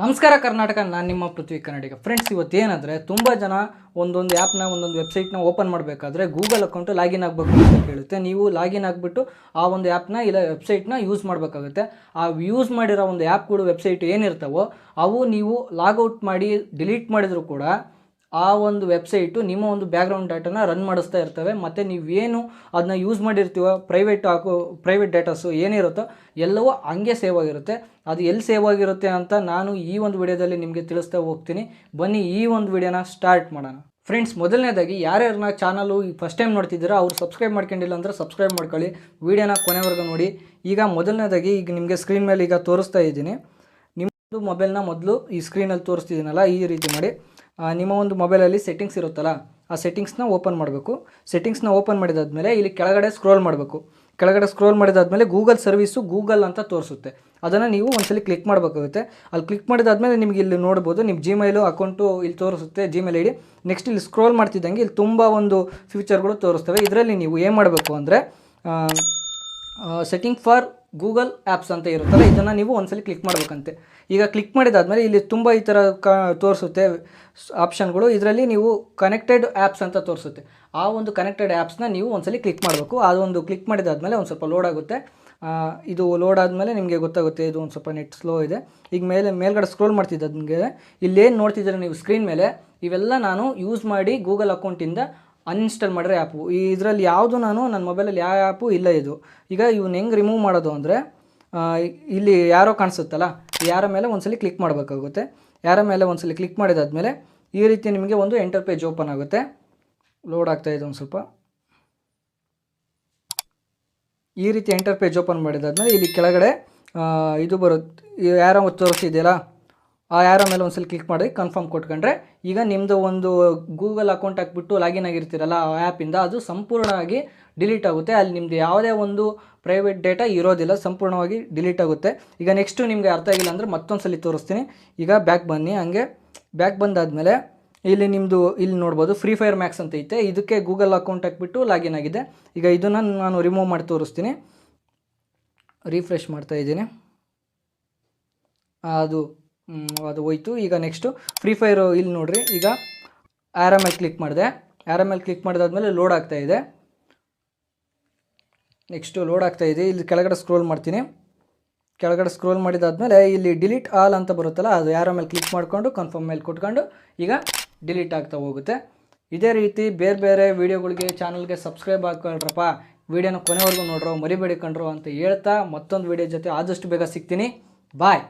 ನಮಸ್ಕಾರ ಕರ್ನಾಟಕ, ನಾನು ನಿಮ್ಮ ಪೃಥ್ವಿ ಕನ್ನಡಿಗ. ಫ್ರೆಂಡ್ಸ್ ಇವತ್ತು ಏನಂದರೆ ತುಂಬ ಜನ ಒಂದೊಂದು ಆ್ಯಪ್ನ ಒಂದೊಂದು ವೆಬ್ಸೈಟ್ನ ಓಪನ್ ಮಾಡಬೇಕಾದ್ರೆ ಗೂಗಲ್ ಅಕೌಂಟು ಲಾಗಿನ್ ಆಗಬೇಕು ಅಂತ ಕೇಳುತ್ತೆ. ನೀವು ಲಾಗಿನ್ ಆಗಿಬಿಟ್ಟು ಆ ಒಂದು ಆ್ಯಪ್ನ ಇಲ್ಲ ವೆಬ್ಸೈಟ್ನ ಯೂಸ್ ಮಾಡಬೇಕಾಗುತ್ತೆ. ಆ ಯೂಸ್ ಮಾಡಿರೋ ಒಂದು ಆ್ಯಪ್ಗಳು ವೆಬ್ಸೈಟ್ ಏನಿರ್ತಾವೋ ಅವು ನೀವು ಲಾಗೌಟ್ ಮಾಡಿ ಡಿಲೀಟ್ ಮಾಡಿದರೂ ಕೂಡ ಆ ಒಂದು ವೆಬ್ಸೈಟು ನಿಮ್ಮ ಒಂದು ಬ್ಯಾಕ್ಗ್ರೌಂಡ್ ಡಾಟಾನ ರನ್ ಮಾಡಿಸ್ತಾ ಇರ್ತವೆ. ಮತ್ತು ನೀವೇನು ಅದನ್ನ ಯೂಸ್ ಮಾಡಿರ್ತೀವೋ ಪ್ರೈವೇಟ್ ಹಾಕೋ ಪ್ರೈವೇಟ್ ಡೇಟಾಸು ಏನಿರುತ್ತೋ ಎಲ್ಲವೂ ಹಂಗೆ ಸೇವ್ ಆಗಿರುತ್ತೆ. ಅದು ಎಲ್ಲಿ ಸೇವ್ ಆಗಿರುತ್ತೆ ಅಂತ ನಾನು ಈ ಒಂದು ವಿಡಿಯೋದಲ್ಲಿ ನಿಮಗೆ ತಿಳಿಸ್ತಾ ಹೋಗ್ತೀನಿ. ಬನ್ನಿ ಈ ಒಂದು ವಿಡಿಯೋನ ಸ್ಟಾರ್ಟ್ ಮಾಡೋಣ. ಫ್ರೆಂಡ್ಸ್ ಮೊದಲನೇದಾಗಿ ಯಾರ್ಯಾರನ್ನ ಚಾನಲು ಫಸ್ಟ್ ಟೈಮ್ ನೋಡ್ತಿದ್ದೀರಾ, ಅವ್ರು ಸಬ್ಸ್ಕ್ರೈಬ್ ಮಾಡ್ಕೊಂಡಿಲ್ಲ ಅಂದರೆ ಸಬ್ಸ್ಕ್ರೈಬ್ ಮಾಡ್ಕೊಳ್ಳಿ. ವಿಡಿಯೋನ ಕೊನೆವರೆಗೂ ನೋಡಿ. ಈಗ ಮೊದಲನೇದಾಗಿ ಈಗ ನಿಮಗೆ ಸ್ಕ್ರೀನ್ ಮೇಲೆ ಈಗ ತೋರಿಸ್ತಾ ಇದ್ದೀನಿ. ನಿಮ್ಮದು ಮೊಬೈಲ್ನ ಮೊದಲು ಈ ಸ್ಕ್ರೀನಲ್ಲಿ ತೋರಿಸ್ತಿದ್ದೀನಲ್ಲ, ಈ ರೀತಿ ಮಾಡಿ. ನಿಮ್ಮ ಒಂದು ಮೊಬೈಲಲ್ಲಿ ಸೆಟ್ಟಿಂಗ್ಸ್ ಇರುತ್ತಲ್ಲ, ಆ ಸೆಟ್ಟಿಂಗ್ಸ್ನ ಓಪನ್ ಮಾಡಬೇಕು. ಸೆಟ್ಟಿಂಗ್ಸ್ನ ಓಪನ್ ಮಾಡಿದಾದ್ಮೇಲೆ ಇಲ್ಲಿ ಕೆಳಗಡೆ ಸ್ಕ್ರೋಲ್ ಮಾಡಬೇಕು. ಕೆಳಗಡೆ ಸ್ಕ್ರೋಲ್ ಮಾಡಿದಾದ್ಮೇಲೆ ಗೂಗಲ್ ಸರ್ವಿಸು ಗೂಗಲ್ ಅಂತ ತೋರಿಸುತ್ತೆ. ಅದನ್ನು ನೀವು ಒಂದ್ಸಲಿ ಕ್ಲಿಕ್ ಮಾಡಬೇಕಾಗುತ್ತೆ. ಅಲ್ಲಿ ಕ್ಲಿಕ್ ಮಾಡಿದಾದ್ಮೇಲೆ ನಿಮಗೆ ಇಲ್ಲಿ ನೋಡ್ಬೋದು ನಿಮ್ಮ ಜಿಮೇಲು ಅಕೌಂಟು ಇಲ್ಲಿ ತೋರಿಸುತ್ತೆ ಜಿಮೇಲ್ ಐ ಡಿ ನೆಕ್ಸ್ಟ್ ಇಲ್ಲಿ ಸ್ಕ್ರೋಲ್ ಮಾಡ್ತಿದ್ದಂಗೆ ಇಲ್ಲಿ ತುಂಬ ಒಂದು ಫ್ಯೂಚರ್ಗಳು ತೋರಿಸ್ತವೆ. ಇದರಲ್ಲಿ ನೀವು ಏನು ಮಾಡಬೇಕು ಅಂದರೆ ಸೆಟ್ಟಿಂಗ್ ಫಾರ್ ಗೂಗಲ್ ಆ್ಯಪ್ಸ್ ಅಂತ ಇರುತ್ತಲ್ಲ, ಇದನ್ನು ನೀವು ಒಂದ್ಸಲಿ ಕ್ಲಿಕ್ ಮಾಡಬೇಕಂತೆ. ಈಗ ಕ್ಲಿಕ್ ಮಾಡಿದಾದ್ಮೇಲೆ ಇಲ್ಲಿ ತುಂಬ ಈ ಥರ ಕ, ತೋರಿಸುತ್ತೆ ಆಪ್ಷನ್ಗಳು ಇದರಲ್ಲಿ ನೀವು ಕನೆಕ್ಟೆಡ್ ಆ್ಯಪ್ಸ್ ಅಂತ ತೋರಿಸುತ್ತೆ. ಆ ಒಂದು ಕನೆಕ್ಟೆಡ್ ಆ್ಯಪ್ಸ್ನ ನೀವು ಒಂದ್ಸಲಿ ಕ್ಲಿಕ್ ಮಾಡಬೇಕು. ಅದೊಂದು ಕ್ಲಿಕ್ ಮಾಡಿದಾದ್ಮೇಲೆ ಒಂದು ಸ್ವಲ್ಪ ಲೋಡ್ ಆಗುತ್ತೆ. ಇದು ಲೋಡ್ ಆದಮೇಲೆ ನಿಮಗೆ ಗೊತ್ತಾಗುತ್ತೆ ಇದು ಒಂದು ಸ್ವಲ್ಪ ನೆಟ್ ಸ್ಲೋ ಇದೆ. ಈಗ ಮೇಲೆ, ಮೇಲ್ಗಡೆ ಸ್ಕ್ರೋಲ್ ಮಾಡ್ತಿದ್ದಂಗೆ ಇಲ್ಲೇನು ನೋಡ್ತಿದ್ದೀರ ನೀವು ಸ್ಕ್ರೀನ್ ಮೇಲೆ, ಇವೆಲ್ಲ ನಾನು ಯೂಸ್ ಮಾಡಿ ಗೂಗಲ್ ಅಕೌಂಟಿಂದ ಅನ್ಇನ್ಸ್ಟಾಲ್ ಮಾಡಿದ್ರೆ ಆ್ಯಪು ಈ ಇದರಲ್ಲಿ ಯಾವುದು ನಾನು ನನ್ನ ಮೊಬೈಲಲ್ಲಿ ಯಾವ ಆ್ಯಪು ಇಲ್ಲ ಇದು. ಈಗ ಇವನ್ನ ಹೆಂಗೆ ರಿಮೂವ್ ಮಾಡೋದು ಅಂದರೆ ಇಲ್ಲಿ ಯಾರೋ ಕಾಣಿಸುತ್ತಲ್ಲ, ಯಾರ ಮೇಲೆ ಒಂದ್ಸಲಿ ಕ್ಲಿಕ್ ಮಾಡಬೇಕಾಗುತ್ತೆ. ಯಾರ ಮೇಲೆ ಒಂದ್ಸಲಿ ಕ್ಲಿಕ್ ಮಾಡಿದಾದ್ಮೇಲೆ ಈ ರೀತಿ ನಿಮಗೆ ಒಂದು ಎಂಟರ್ ಪೇಜ್ ಓಪನ್ ಆಗುತ್ತೆ. ಲೋಡ್ ಆಗ್ತಾ ಇದೆ ಒಂದು ಸ್ವಲ್ಪ. ಈ ರೀತಿ ಎಂಟರ್ ಪೇಜ್ ಓಪನ್ ಮಾಡಿದಾದ್ಮೇಲೆ ಇಲ್ಲಿ ಕೆಳಗಡೆ ಇದು ಬರುತ್ತೆ ಯಾರೋ ತೋರಿಸ್ತಿದೆಯಲ್ಲ ಆ ಯಾರೋ ಮೇಲೆ ಒಂದ್ಸಲ ಕ್ಲಿಕ್ ಮಾಡಿ ಕನ್ಫರ್ಮ್ ಕೊಟ್ಕೊಂಡ್ರೆ, ಈಗ ನಿಮ್ಮದು ಒಂದು ಗೂಗಲ್ ಅಕೌಂಟ್ ಹಾಕ್ಬಿಟ್ಟು ಲಾಗಿನ್ ಆಗಿರ್ತೀರಲ್ಲ ಆ ಆ್ಯಪಿಂದ ಅದು ಸಂಪೂರ್ಣವಾಗಿ ಡಿಲೀಟ್ ಆಗುತ್ತೆ. ಅಲ್ಲಿ ನಿಮ್ಮದು ಯಾವುದೇ ಒಂದು ಪ್ರೈವೇಟ್ ಡೇಟಾ ಇರೋದಿಲ್ಲ, ಸಂಪೂರ್ಣವಾಗಿ ಡಿಲೀಟ್ ಆಗುತ್ತೆ. ಈಗ ನೆಕ್ಸ್ಟು ನಿಮಗೆ ಅರ್ಥ ಆಗಿಲ್ಲ ಅಂದರೆ ಮತ್ತೊಂದು ಸಲ ತೋರಿಸ್ತೀನಿ. ಈಗ ಬ್ಯಾಕ್ ಬನ್ನಿ, ಹಂಗೆ ಬ್ಯಾಕ್ ಬಂದಾದಮೇಲೆ ಇಲ್ಲಿ ನಿಮ್ಮದು ಇಲ್ಲಿ ನೋಡ್ಬೋದು ಫ್ರೀ ಫೈರ್ ಮ್ಯಾಕ್ಸ್ ಅಂತ ಐತೆ. ಇದಕ್ಕೆ ಗೂಗಲ್ ಅಕೌಂಟ್ ಹಾಕ್ಬಿಟ್ಟು ಲಾಗಿನ್ ಆಗಿದೆ. ಈಗ ಇದನ್ನು ನಾನು ರಿಮೂವ್ ಮಾಡಿ ತೋರಿಸ್ತೀನಿ. ರಿಫ್ರೆಶ್ ಮಾಡ್ತಾ ಇದ್ದೀನಿ. ಅದು ಅದು ಹೋಯ್ತು. ಈಗ ನೆಕ್ಸ್ಟು ಫ್ರೀ ಫೈರು ಇಲ್ಲಿ ನೋಡ್ರಿ. ಈಗ ಆ್ಯರ ಮೇಲೆ ಕ್ಲಿಕ್ ಮಾಡಿದೆ. ಆ್ಯರ ಮೇಲೆ ಕ್ಲಿಕ್ ಮಾಡಿದಾದ್ಮೇಲೆ ಲೋಡ್ ಆಗ್ತಾ ಇದೆ. ನೆಕ್ಸ್ಟು ಲೋಡ್ ಆಗ್ತಾ ಇದೆ. ಇಲ್ಲಿ ಕೆಳಗಡೆ ಸ್ಕ್ರೋಲ್ ಮಾಡ್ತೀನಿ. ಕೆಳಗಡೆ ಸ್ಕ್ರೋಲ್ ಮಾಡಿದಾದ್ಮೇಲೆ ಇಲ್ಲಿ ಡಿಲೀಟ್ ಆಲ್ ಅಂತ ಬರುತ್ತಲ್ಲ, ಅದು ಯಾರ ಮೇಲೆ ಕ್ಲಿಕ್ ಮಾಡಿಕೊಂಡು ಕನ್ಫರ್ಮ್ ಮೇಲೆ ಕೊಟ್ಕೊಂಡು, ಈಗ ಡಿಲೀಟ್ ಆಗ್ತಾ ಹೋಗುತ್ತೆ. ಇದೇ ರೀತಿ ಬೇರೆ ಬೇರೆ ವೀಡಿಯೋಗಳಿಗೆ ಚಾನಲ್ಗೆ ಸಬ್ಸ್ಕ್ರೈಬ್ ಹಾಕೊಳ್ರಪ್ಪ. ವೀಡಿಯೋನ ಕೊನೆವರೆಗೂ ನೋಡ್ರೋ, ಮರಿಬೇಡಿ ಕಂಡ್ರೋ ಅಂತ ಹೇಳ್ತಾ ಮತ್ತೊಂದು ವೀಡಿಯೋ ಜೊತೆ ಆದಷ್ಟು ಬೇಗ ಸಿಗ್ತೀನಿ. ಬಾಯ್